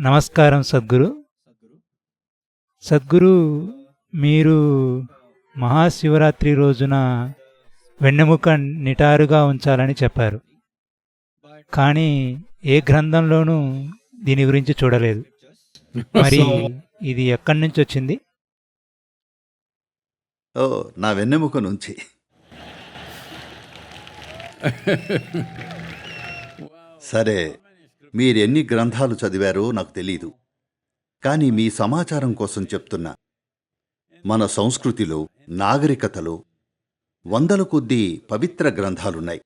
నమస్కారం సద్గురు. సద్గురు మీరు మహాశివరాత్రి రోజున వెన్నెముక నిటారుగా ఉంచాలని చెప్పారు. కానీ ఏ గ్రంథంలోనూ దీని గురించి చూడలేదు. మరి ఇది ఎక్కడి నుంచి వచ్చింది? ఓ నా వెన్నెముక నుంచి. సరే మీరెన్ని గ్రంథాలు చదివారో నాకు తెలీదు. కానీ మీ సమాచారం కోసం చెప్తున్నా. మన సంస్కృతిలో నాగరికతలో వందల కొద్దీ పవిత్ర గ్రంథాలున్నాయి.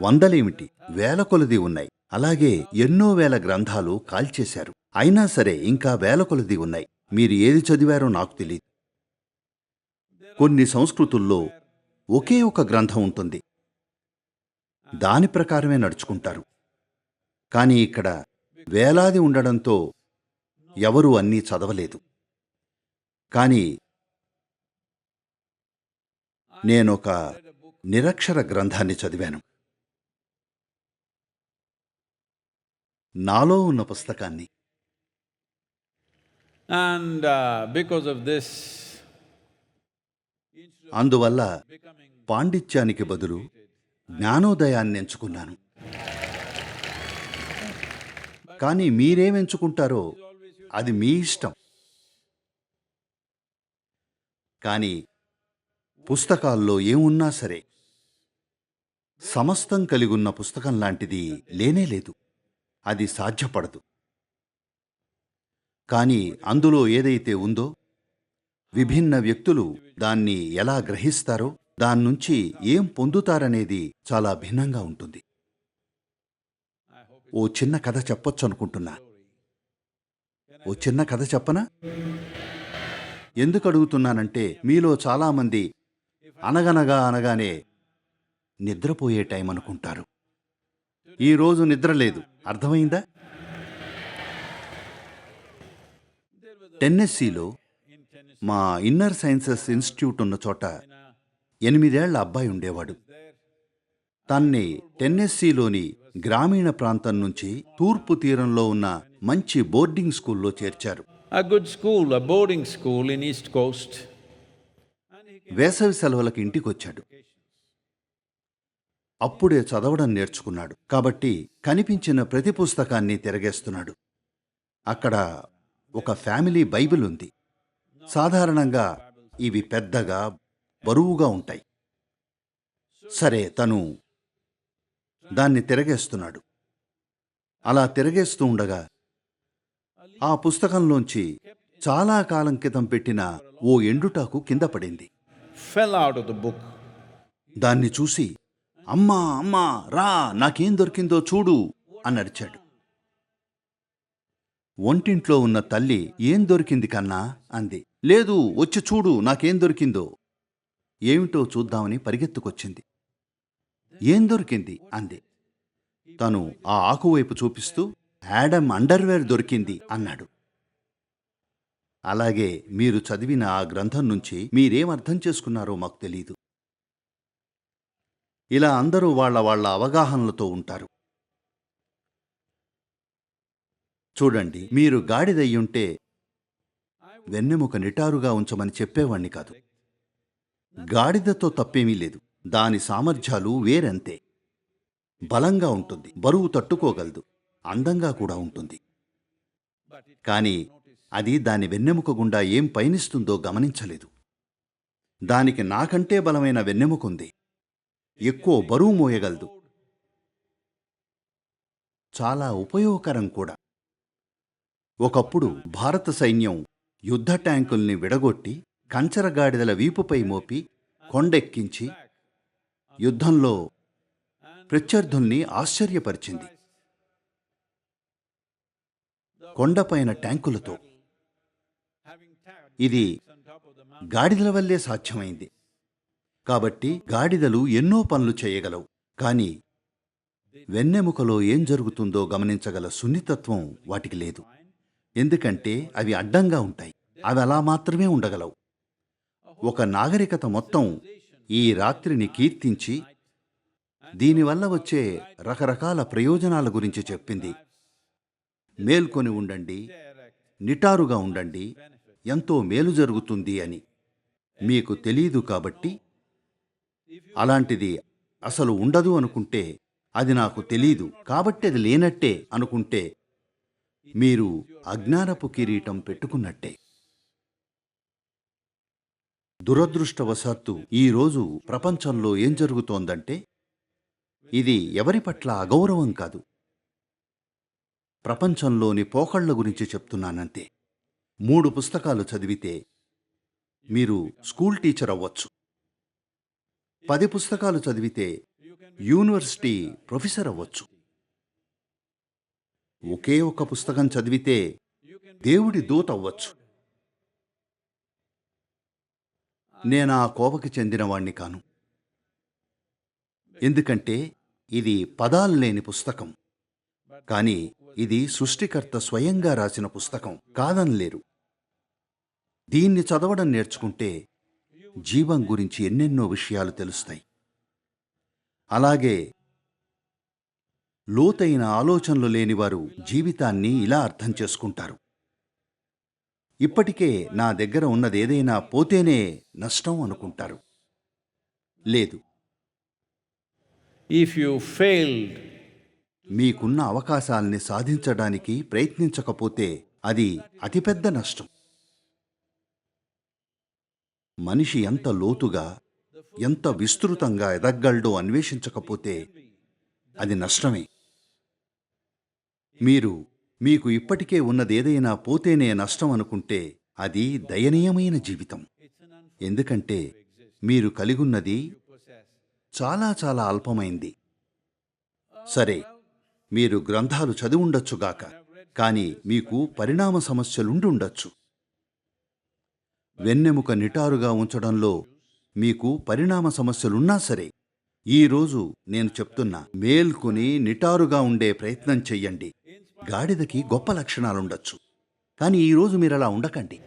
వందలేమిటి? వేల కొలది ఉన్నాయి. అలాగే ఎన్నో వేల గ్రంథాలు కాల్చేశారు. అయినా సరే ఇంకా వేల కొలది ఉన్నాయి. మీరు ఏది చదివారో నాకు తెలియదు కొన్ని సంస్కృతుల్లో ఒకే ఒక గ్రంథం ఉంటుంది. దాని ప్రకారమే నడుచుకుంటారు. కానీ ఇక్కడ వేలాది ఉండడంతో ఎవరూ అన్నీ చదవలేదు. కానీ నేనొక నిరక్షర గ్రంథాన్ని చదివాను. నాలో ఉన్న పుస్తకాన్ని. uh, because of this, అందువల్ల పాండిత్యానికి బదులు జ్ఞానోదయాన్ని ఎంచుకున్నాను. కానీ మీరేమెంచుకుంటారో అది మీ ఇష్టం. కానీ పుస్తకాల్లో ఏమున్నా సరే సమస్తం కలిగున్న పుస్తకం లాంటిది లేనే లేదు. అది సాధ్యపడదు. కానీ అందులో ఏదైతే ఉందో విభిన్న వ్యక్తులు దాన్ని ఎలా గ్రహిస్తారో దాన్నుంచి ఏం పొందుతారనేది చాలా భిన్నంగా ఉంటుంది. ఓ చిన్న కథ చెప్పొచ్చు అనుకుంటున్నా. ఓ చిన్న కథ చెప్పనా? ఎందుకు అడుగుతున్నానంటే మీలో చాలామంది అనగనగా అనగానే నిద్రపోయే టైం అనుకుంటారు. ఈ రోజు నిద్ర లేదు. అర్థమైందా? టెన్నెస్సీలో మా ఇన్నర్ సైన్సెస్ ఇన్స్టిట్యూట్ ఉన్న చోట ఎనిమిదేళ్ళ అబ్బాయి ఉండేవాడు. తన్ని టెన్నెస్సీలోని గ్రామీణ ప్రాంతం నుంచి తూర్పు తీరంలో ఉన్న మంచి బోర్డింగ్ స్కూల్లో చేర్చారు. A good school, a boarding school in East Coast, వేసవి సెలవులకు ఇంటికొచ్చాడు. అప్పుడే చదవడం నేర్చుకున్నాడు. కాబట్టి కనిపించిన ప్రతి పుస్తకాన్ని తిరగేస్తున్నాడు. అక్కడ ఒక ఫ్యామిలీ బైబిల్ ఉంది. సాధారణంగా ఇవి పెద్దగా బరువుగా ఉంటాయి. సరే తను దాన్ని తిరగేస్తున్నాడు. అలా తిరగేస్తూ ఉండగా ఆ పుస్తకంలోంచి చాలా కాలం క్రితం పెట్టిన ఓ ఎండుటాకు కింద పడింది. దాన్ని చూసి అమ్మా అమ్మా రా నాకేం దొరికిందో చూడు అని అరిచాడు. ఒంటింట్లో ఉన్న తల్లి ఏం దొరికింది కన్నా అంది. లేదు వచ్చి చూడు నాకేం దొరికిందో. ఏమిటో చూద్దామని పరిగెత్తుకొచ్చింది. ఏం దొరికింది? అంది. తను ఆ ఆకువైపు చూపిస్తూ యాడమ్ అండర్వేర్ దొరికింది అన్నాడు. అలాగే మీరు చదివిన ఆ గ్రంథం నుంచి మీరేం అర్థం చేసుకున్నారో మాకు తెలీదు. ఇలా అందరూ వాళ్ళ వాళ్ళ అవగాహనలతో ఉంటారు. చూడండి మీరు గాడిదయ్యుంటే వెన్నెముక నిటారుగా ఉంచమని చెప్పేవాణ్ణి కాదు. గాడిదతో తప్పేమీ లేదు. దాని సామర్థ్యాలు వేరంతే. బలంగా ఉంటుంది బరువు తట్టుకోగలదు అందంగా కూడా ఉంటుంది. కానీ అది దాని వెన్నెముక గుండా ఏం పయనిస్తుందో గమనించలేదు. దానికి నాకంటే బలమైన వెన్నెముకుంది ఎక్కువ బరువు మోయగలదు. చాలా ఉపయోగకరం కూడా. ఒకప్పుడు భారత సైన్యం యుద్ధ ట్యాంకుల్ని విడగొట్టి కంచరగాడిదల వీపుపై మోపి కొండెక్కించి యుద్ధంలో ప్రత్యర్థుల్ని ఆశ్చర్యపరిచింది. కొండపైన ట్యాంకులతో. ఇది గాడిదల వల్లే సాధ్యమైంది. కాబట్టి గాడిదలు ఎన్నో పనులు చేయగలవు. కానీ వెన్నెముకలో ఏం జరుగుతుందో గమనించగల సున్నితత్వం వాటికి లేదు. ఎందుకంటే అవి అడ్డంగా ఉంటాయి. అవి అలా మాత్రమే ఉండగలవు. ఒక నాగరికత మొత్తం ఈ రాత్రిని కీర్తించి దీనివల్ల వచ్చే రకరకాల ప్రయోజనాల గురించి చెప్పింది. మేల్కొని ఉండండి నిటారుగా ఉండండి ఎంతో మేలు జరుగుతుంది అని. మీకు తెలీదు కాబట్టి అలాంటిది అసలు ఉండదు అనుకుంటే అది నాకు తెలీదు. కాబట్టి అది లేనట్టే అనుకుంటే మీరు అజ్ఞానపు కిరీటం పెట్టుకున్నట్టే. దురదృష్టవశాత్తు ఈరోజు ప్రపంచంలో ఏం జరుగుతోందంటే ఇది ఎవరి పట్ల అగౌరవం కాదు. ప్రపంచంలోని పోకళ్ళ గురించి చెప్తున్నానంతే. మూడు పుస్తకాలు చదివితే మీరు స్కూల్ టీచర్ అవ్వచ్చు. పది పుస్తకాలు చదివితే యూనివర్సిటీ ప్రొఫెసర్ అవ్వచ్చు. ఒకే ఒక పుస్తకం చదివితే దేవుడి దూత అవ్వచ్చు. నేను ఆ కోవకి చెందినవాణ్ణి కాను. ఎందుకంటే ఇది పదాలు లేని పుస్తకం. కానీ ఇది సృష్టికర్త స్వయంగా రాసిన పుస్తకం కాదనలేరు. దీన్ని చదవడం నేర్చుకుంటే జీవం గురించి ఎన్నెన్నో విషయాలు తెలుస్తాయి. అలాగే లోతైన ఆలోచనలు లేనివారు జీవితాన్ని ఇలా అర్థం చేసుకుంటారు. ఇప్పటికే నా దగ్గర ఉన్నదేదైనా పోతేనే నష్టం అనుకుంటారు. లేదు. If you failed, మీకున్న అవకాశాల్ని సాధించడానికి ప్రయత్నించకపోతే అది అతిపెద్ద నష్టం. మనిషి ఎంత లోతుగా ఎంత విస్తృతంగా ఎదగలడో అన్వేషించకపోతే అది నష్టమే. మీరు మీకు ఇప్పటికే ఉన్నదేదైనా పోతేనే నష్టం అనుకుంటే అది దయనీయమైన జీవితం. ఎందుకంటే మీరు కలిగున్నది చాలా చాలా అల్పమైంది. సరే మీరు గ్రంథాలు చదివి ఉండొచ్చుగాక కానీ మీకు పరిణామ సమస్యలుండుండొచ్చు వెన్నెముక నిటారుగా ఉంచడంలో మీకు పరిణామ సమస్యలున్నా సరే ఈరోజు నేను చెప్తున్నా మేల్కొని నిటారుగా ఉండే ప్రయత్నం చెయ్యండి. గాడిదకి గొప్ప లక్షణాలుండొచ్చు. కానీ ఈరోజు మీరు అలా ఉండకండి.